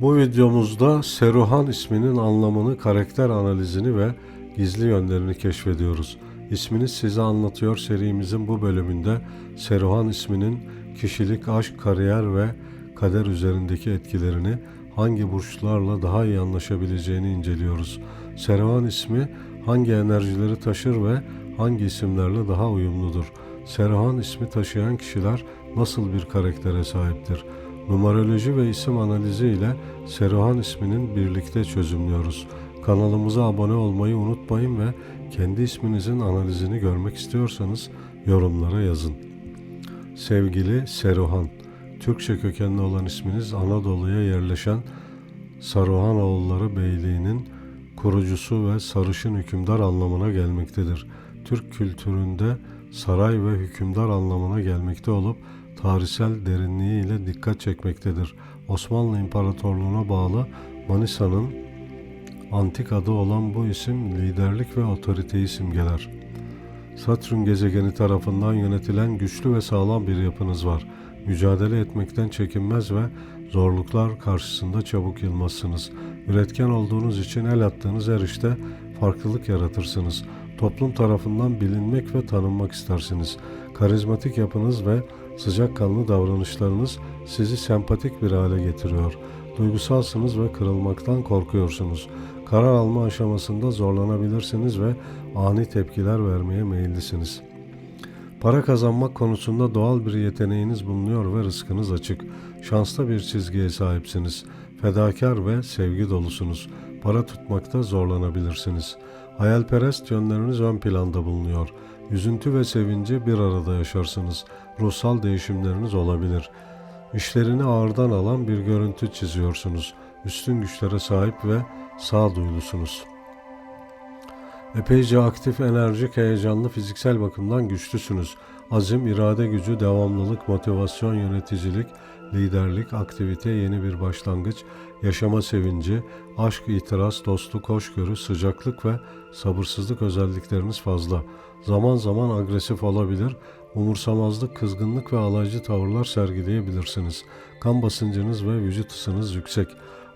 Bu videomuzda Seruhan isminin anlamını, karakter analizini ve gizli yönlerini keşfediyoruz. İsmini size anlatıyor serimizin bu bölümünde Seruhan isminin kişilik, aşk, kariyer ve kader üzerindeki etkilerini, hangi burçlarla daha iyi anlaşabileceğini inceliyoruz. Seruhan ismi hangi enerjileri taşır ve hangi isimlerle daha uyumludur? Seruhan ismi taşıyan kişiler nasıl bir karaktere sahiptir? Numeroloji ve isim analizi ile Seruhan isminin birlikte çözümlüyoruz. Kanalımıza abone olmayı unutmayın ve kendi isminizin analizini görmek istiyorsanız yorumlara yazın. Sevgili Seruhan, Türkçe kökenli olan isminiz Anadolu'ya yerleşen Saruhanoğulları Beyliği'nin kurucusu ve sarışın hükümdar anlamına gelmektedir. Türk kültüründe saray ve hükümdar anlamına gelmekte olup tarihsel derinliği ile dikkat çekmektedir. Osmanlı İmparatorluğu'na bağlı Manisa'nın antik adı olan bu isim liderlik ve otoriteyi simgeler. Satürn gezegeni tarafından yönetilen güçlü ve sağlam bir yapınız var. Mücadele etmekten çekinmez ve zorluklar karşısında çabuk yılmazsınız. Üretken olduğunuz için el attığınız her işte farklılık yaratırsınız. Toplum tarafından bilinmek ve tanınmak istersiniz. Karizmatik yapınız ve sıcakkanlı davranışlarınız sizi sempatik bir hale getiriyor. Duygusalsınız ve kırılmaktan korkuyorsunuz. Karar alma aşamasında zorlanabilirsiniz ve ani tepkiler vermeye meyillisiniz. Para kazanmak konusunda doğal bir yeteneğiniz bulunuyor ve rızkınız açık. Şanslı bir çizgiye sahipsiniz. Fedakar ve sevgi dolusunuz. Para tutmakta zorlanabilirsiniz. Hayalperest yönleriniz ön planda bulunuyor. Üzüntü ve sevinci bir arada yaşarsınız. Ruhsal değişimleriniz olabilir. İşlerini ağırdan alan bir görüntü çiziyorsunuz. Üstün güçlere sahip ve sağduyulusunuz. Epeyce aktif, enerjik, heyecanlı, fiziksel bakımdan güçlüsünüz. Azim, irade gücü, devamlılık, motivasyon, yöneticilik, liderlik, aktivite, yeni bir başlangıç, yaşama sevinci, aşk, itiraz, dostluk, hoşgörü, sıcaklık ve sabırsızlık özellikleriniz fazla. Zaman zaman agresif olabilir, umursamazlık, kızgınlık ve alaycı tavırlar sergileyebilirsiniz. Kan basıncınız ve vücut ısınız yüksek.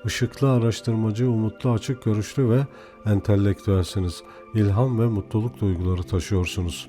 Işıklı, araştırmacı, umutlu, açık görüşlü ve entelektüelsiniz. İlham ve mutluluk duyguları taşıyorsunuz.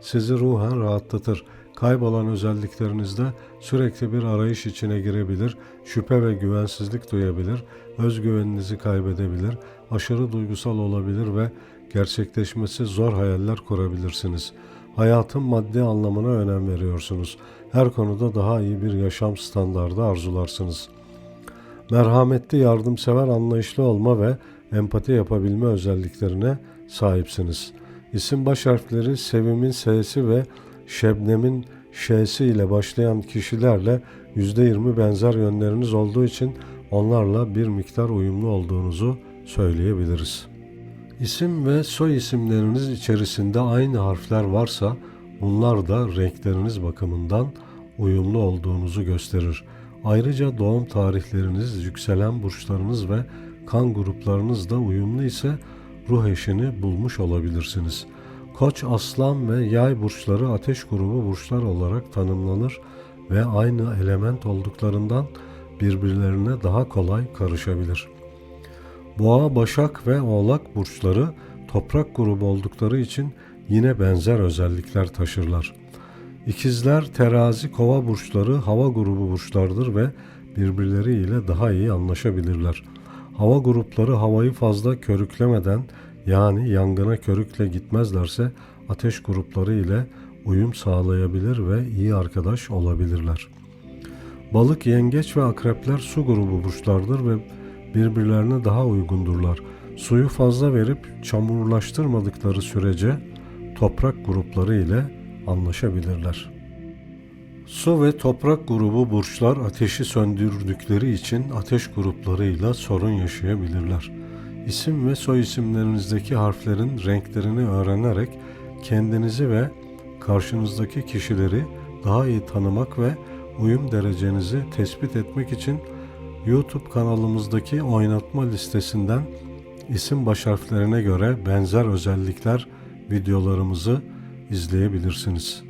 sizi ruhen rahatlatır. Kaybolan özelliklerinizde sürekli bir arayış içine girebilir, şüphe ve güvensizlik duyabilir, özgüveninizi kaybedebilir, aşırı duygusal olabilir ve gerçekleşmesi zor hayaller kurabilirsiniz. Hayatın maddi anlamına önem veriyorsunuz. Her konuda daha iyi bir yaşam standardı arzularsınız. Merhametli, yardımsever, anlayışlı olma ve empati yapabilme özelliklerine sahipsiniz. İsim baş harfleri Sevim'in S'si ve Şebnem'in Ş'si ile başlayan kişilerle %20 benzer yönleriniz olduğu için onlarla bir miktar uyumlu olduğunuzu söyleyebiliriz. İsim ve soy isimleriniz içerisinde aynı harfler varsa bunlar da renkleriniz bakımından uyumlu olduğunuzu gösterir. Ayrıca doğum tarihleriniz, yükselen burçlarınız ve kan gruplarınız da uyumlu ise ruh eşini bulmuş olabilirsiniz. Koç, aslan ve yay burçları ateş grubu burçlar olarak tanımlanır ve aynı element olduklarından birbirlerine daha kolay karışabilir. Boğa, Başak ve Oğlak burçları toprak grubu oldukları için yine benzer özellikler taşırlar. İkizler, Terazi, Kova burçları hava grubu burçlardır ve birbirleriyle daha iyi anlaşabilirler. Hava grupları havayı fazla körüklemeden yani yangına körükle gitmezlerse ateş grupları ile uyum sağlayabilir ve iyi arkadaş olabilirler. Balık, yengeç ve akrepler su grubu burçlardır ve birbirlerine daha uygundurlar. Suyu fazla verip çamurlaştırmadıkları sürece toprak grupları ile anlaşabilirler. Su ve toprak grubu burçlar ateşi söndürdükleri için ateş gruplarıyla sorun yaşayabilirler. İsim ve soy isimlerinizdeki harflerin renklerini öğrenerek kendinizi ve karşınızdaki kişileri daha iyi tanımak ve uyum derecenizi tespit etmek için YouTube kanalımızdaki oynatma listesinden isim baş harflerine göre benzer özellikler videolarımızı izleyebilirsiniz.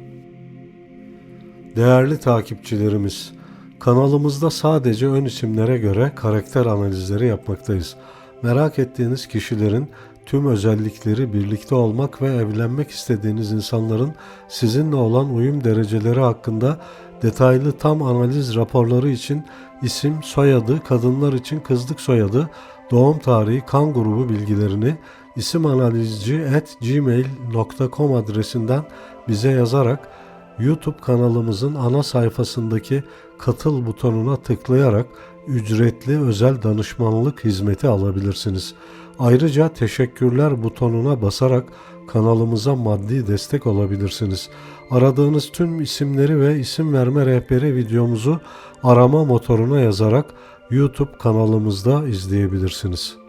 Değerli takipçilerimiz, kanalımızda sadece ön isimlere göre karakter analizleri yapmaktayız. Merak ettiğiniz kişilerin tüm özellikleri birlikte olmak ve evlenmek istediğiniz insanların sizinle olan uyum dereceleri hakkında detaylı tam analiz raporları için isim, soyadı, kadınlar için kızlık soyadı, doğum tarihi, kan grubu bilgilerini isimanalizci@gmail.com adresinden bize yazarak YouTube kanalımızın ana sayfasındaki katıl butonuna tıklayarak ücretli özel danışmanlık hizmeti alabilirsiniz. Ayrıca teşekkürler butonuna basarak kanalımıza maddi destek olabilirsiniz. Aradığınız tüm isimleri ve isim verme rehberi videomuzu arama motoruna yazarak YouTube kanalımızda izleyebilirsiniz.